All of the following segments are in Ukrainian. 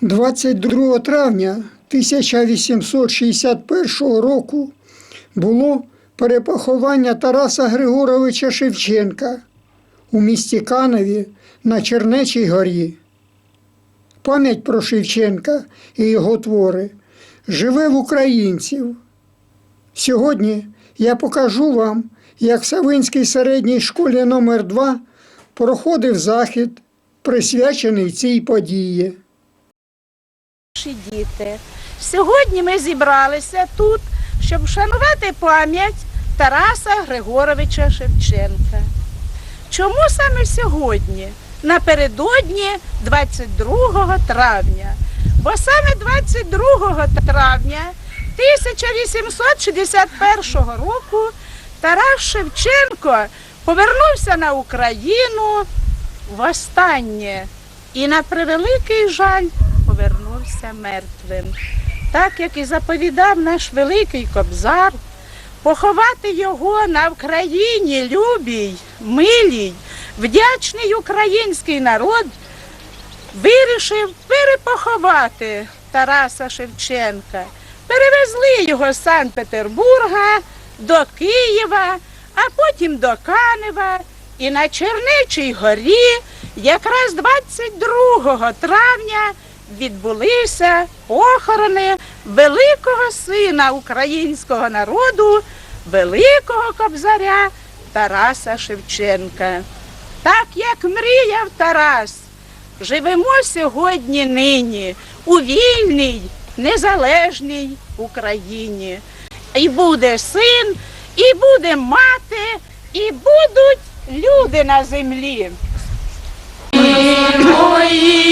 22 травня 1861 року було перепоховання Тараса Григоровича Шевченка у місті Канові на Чернечій горі. Пам'ять про Шевченка і його твори живе в українців. Сьогодні я покажу вам, як в Савинській середній школі номер 2 проходив захід, присвячений цій події. Наші діти. Сьогодні ми зібралися тут, щоб вшанувати пам'ять Тараса Григоровича Шевченка. Чому саме сьогодні? Напередодні 22 травня. Бо саме 22 травня 1861 року Тарас Шевченко повернувся на Україну востаннє і на превеликий жаль повернувся мертвим. Так як і заповідав наш великий кобзар, поховати його на Вкраїні любій, милій, вдячний український народ вирішив перепоховати Тараса Шевченка. Перевезли його з Санкт-Петербурга до Києва, а потім до Канева. І на Чернечій горі якраз 22 травня відбулися похорони великого сина українського народу, великого кобзаря Тараса Шевченка. Так як мріяв Тарас, живемо сьогодні нині у вільній, незалежній Україні. І буде син, і буде мати, і будуть люди на землі. Мої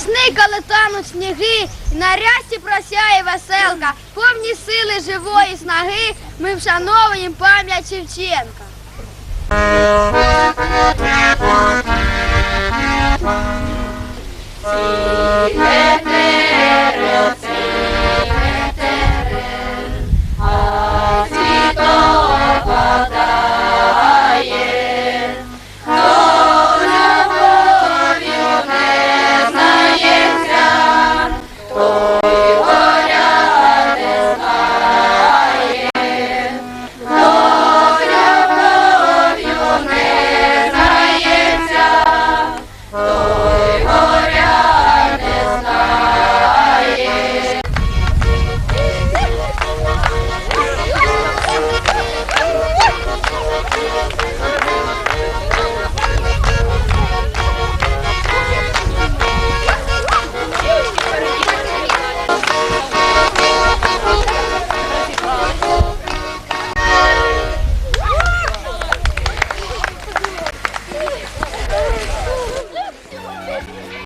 весни, коли тануть сніги, і на рясі просяє веселка, повні сили живої снаги, ми вшановуємо пам'ять Шевченка. Сіє